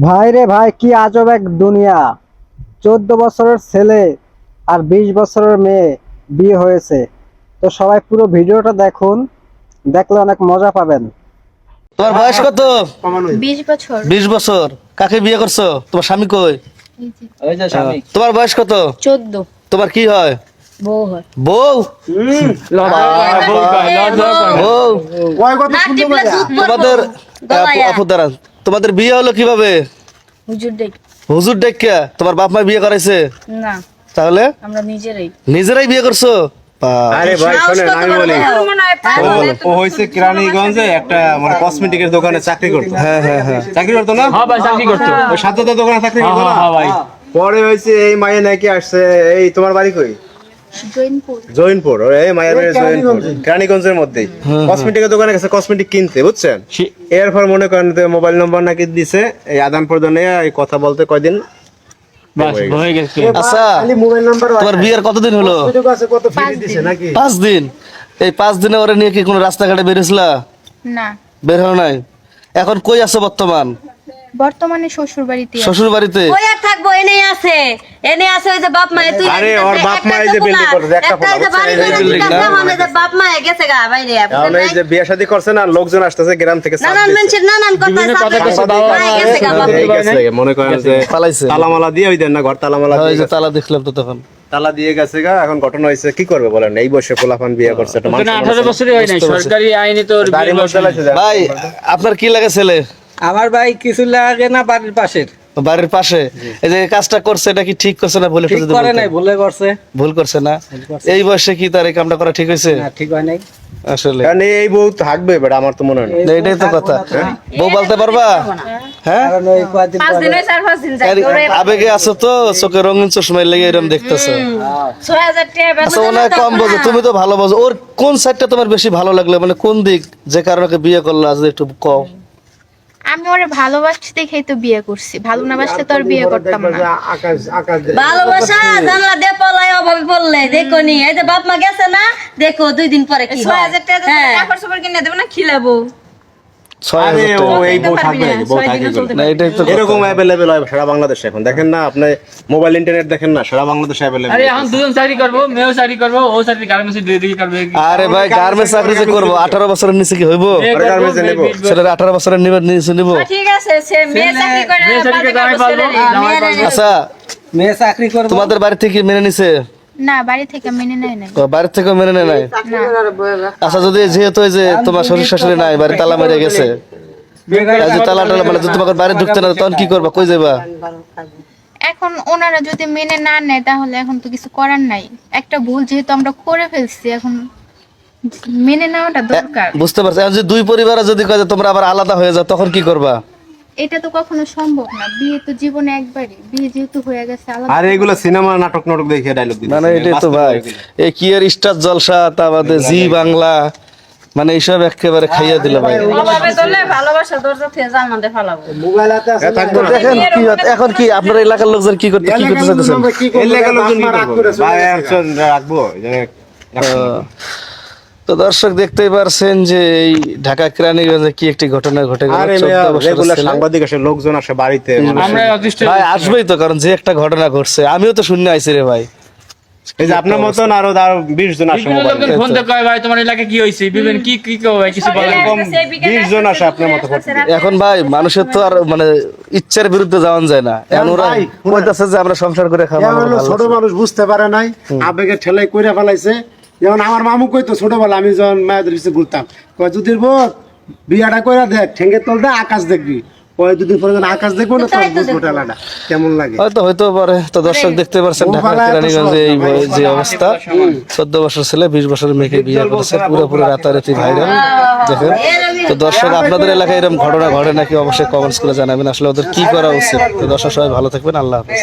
ভাই রে ভাই কি আজব এক দুনিয়া। চোদ্দ বছরের ছেলে আর বিশ বছরের মেয়ে বিয়ে হয়েছে। তো সবাই পুরো ভিডিওটা দেখুন দেখলে অনেক মজা পাবেন। তোমার বয়স কত? বিশ বছর। বিশ বছর। কাকে বিয়ে করছ? তোমার স্বামী কই? তোমার বয়স কত? চোদ্দ। তোমার কি হয়? বউ হয়। বউ? বউ তোমাদের আপু- আপু দাঁড়ান। তোমাদের বিয়ে হলো কীভাবে? হুজুর দেখ হুজুর ডেকে তোমার বাপ মা বিয়ে করাইছে? না। তাহলে? আমরা নিজেরাই। নিজেরাই বিয়ে করছ? আরে ভাই শোনেন আমি বলি। ও- একটা মানে কসমেটিকের দোকানে চাকরি করতো। হ্যাঁ হ্যাঁ হ্যাঁ। চাকরি করতো না? হ্যাঁ ভাই চাকরি করতো। ওই সাতটা দোকানে চাকরি করতো না? হ্যাঁ ভাই। পরে হয়েছে এই মায়ে নাকি আসছে এই তোমার বাড়ি কই? জৈনপুর। এই জৈনপুর। কেরানীগঞ্জের মধ্যেই। কসমেটিকের দোকানে গেছে কসমেটিক কিনতে বুঝছেন? এরপর মনে করেন যে মোবাইল নম্বর নাকি দিছে এই আদান প্রদানে এই কথা বলতে কয়দিন হয়ে আচ্ছা তোমার বিয়ের কতদিন হলো? পাঁচ দিন। এই পাঁচ দিনে ওরা নিয়ে কি কোনো রাস্তাঘাটে বেরিয়েছিলা না। বের হও নাই? এখন কই আছো বর্তমান? বর্তমানে শ্বশুর বাড়িতে শ্বশুর বাড়িতে থাকব? এনে আছে। এনে আছে ওই যে বাপ মায়ে তুই আরে, ওর বাপ মা এই যে building করছে, একটা একটা এই যে ফোলা, বাড়ি করে এই না? আছে, যে বাপ মায়ে গেছে গা বাইরে এখন এই যে বিয়ে শাদী করছে না লোকজন আসতেছে গ্রাম থেকে চাপ নানান দিচ্ছে। মানুষের নানান কথা কথা কইছে, বাবা গেছে গা বাপ গেছে, মনে করেন যে পালাইছে তালামালা দিয়ে ওই দেন না ঘর তালামালা ওই দিয়ে যে তালা দেখলাম তো তখন। তালা দিয়ে গেছে গা এখন ঘটনা হয়েছে কি করবে বলেন? এই বয়সে পোলাপান বিয়ে করছে একটা মানুষ আঠারো বছরই হয় নাই সরকারি আইনে তো। ভাই আপনার কি লাগে ছেলে? আমার ভাই কিছু লাগে না বাড়ির পাশের। বাড়ির পাশে। এই যে কাজটা করছে এটা কি ঠিক করছে না বলে একটু যদি বলতেন। ভুলে করছে। ভুল করছে না। এই বয়সে কি তার এই কামটা করা ঠিক হয়েছে? ঠিক হয় নাই। আসলে। কারণ এই বউ থাকবে বেটা আমার তো মনে হয় না। না, এটাই তো কথা। বউ বলতে পারবা? হ্যাঁ? ওই কয়েকদিন পাঁচ দিন হয় চার পাঁচ দিন যায় আরে, আবেগে আছো তো? চোখে রঙিন চশমায় লেগে এরকম দেখতেছো। আচ্ছা ওনার কম বোঝো তুমি তো ভালো বোঝো। ওর কোন সাইডটা তোমার বেশি ভালো লাগল? মানে কোন দিক? যে কারণে ওকে বিয়ে করল আজ একটু কম আমি ওরে ভালোবাসছি দেখেই তো বিয়ে করছি। ভালো না বাসতে তো আর বিয়ে করতাম না। ভালোবাসা জানলা দিয়ে পলায় অভাবে পড়লে দেখো নি এই যে বাপ মা গেছে না দেখো দুই দিন পরে কি ছয় হাজার টাকা কাপড় চোপড় কিনে দেবো না খিলাবো। আরে ও এই বউ থাকবে বউ থাকবে বলে। তো এরকম অ্যাভেলেবেল হয় সারা বাংলাদেশে। এখন দেখেন না আপনি মোবাইল ইন্টারনেট দেখেন না সারা বাংলাদেশে আরে এখন দুজন চাকরি করব মেয়েও চাকরি করব ও চাকরি গার্মেন্টসে দিয়ে দিয়ে করবে আরে ভাই গার্মেন্টস চাকরি যে করব আঠারো বছরের নিচে কি হইবো? গার্মেন্টসে মেয়ে নেব। বিয়ে সেটা বছরের নিচে নিবো। ঠিক আছে সে মেয়ে চাকরি করে মেয়ে চাকরি করে জামাই পালবো, আচ্ছা মেয়ে চাকরি করব। তোমাদের বাড়ি থেকে মেনে নিছে। না বাড়ি থেকে মেনে নেয় নাই। ও, বাড়ির মেনে নেয় নাই? আচ্ছা যদি যেহেতু যে তোমার শ্বশুর শাশুড়ি নাই বাড়ি তালা মেরে গেছে তালা টালা মানে তোমাকে বাড়ি ঢুকতে না তখন কি করবা? কই যাবা এখন ওনারা যদি মেনে না নেয় তাহলে এখন তো কিছু করার নাই। একটা ভুল যেহেতু আমরা করে ফেলছি এখন মেনে নেওয়াটা দরকার। বুঝতে পারছি। এখন যদি দুই পরিবার যদি কয় যে তোমরা আবার আলাদা হয়ে যাও তখন কি করবা? এটা তো কখনো সম্ভব না। বিয়ে তো জীবনে একবারই। বিয়ে যেহেতু হয়ে গেছে আলাদা আর এগুলো সিনেমা নাটক নাটক দেখে ডায়লগ দিচ্ছে মানে এটাই তো ভাই। এই কি এর স্টার জলসা তা বাদে জি বাংলা মানে এইসব একেবারে খাইয়া দিল ভাই। ভালোবাসা দরজা থেকে জানাতে ফেলাবো। তো। দেখেন কি এখন কি আপনার এলাকার লোকজন কি করতে কি করতে চাইতেছেন? লেগে লোকজন কি করবে? ভাই রাখব। যে তো দর্শক দেখতেই পারছেন যে এই ঢাকা কেরানীগঞ্জে কি একটি ঘটনা ঘটে। সাংবাদিক আসে লোকজন আসে বাড়িতে ভাই আসবেই তো কারণ যে একটা ঘটনা ঘটছে আমিও তো শূন্য আইছি রে ভাই। এই যে আপনার মতন আরও আরও বিশ জন আসে বিভিন্ন মোবাইল লোকজন ফোন তো কয় ভাই তোমার এলাকায় কি হয়েছে? বিভিন্ন কি কি কয় কিছু বিশ জন আসে আপনার মতো এখন ভাই মানুষের তো আর মানে ইচ্ছার বিরুদ্ধে যাওয়া যায় না। এখন ওরা কইতাছে যে আমরা সংসার করে খাব ছোট মানুষ বুঝতে পারে নাই আবেগে ঠেলাই কইরা ফেলাইছে যেমন আমার মামু কইতো ছোটবেলা আমি যখন মায়েদের পিছিয়ে ঘুরতাম কয় দুদিন পর বিয়াটা কইরা দেখ ঠেঙ্গে তোল দে আকাশ দেখবি। দুদিন পরে আকাশ দেখব না বুঝব কেমন লাগে? হয়তো হয়তো পারে। তো দর্শক দেখতে পারছেন কেরানীগঞ্জে এই যে অবস্থা। চোদ্দ বছর ছেলে বিশ বছরের মেয়েকে বিয়ে করেছে পুরোপুরি রাতারাতি ভাইরাল। দেখেন তো দর্শক আপনাদের এলাকায় এরকম ঘটনা ঘটে নাকি? অবশ্যই কমেন্টস করে জানাবেন। আসলে ওদের কি করা উচিত? তো দর্শক সবাই ভালো থাকবেন। আল্লাহ হাফেজ।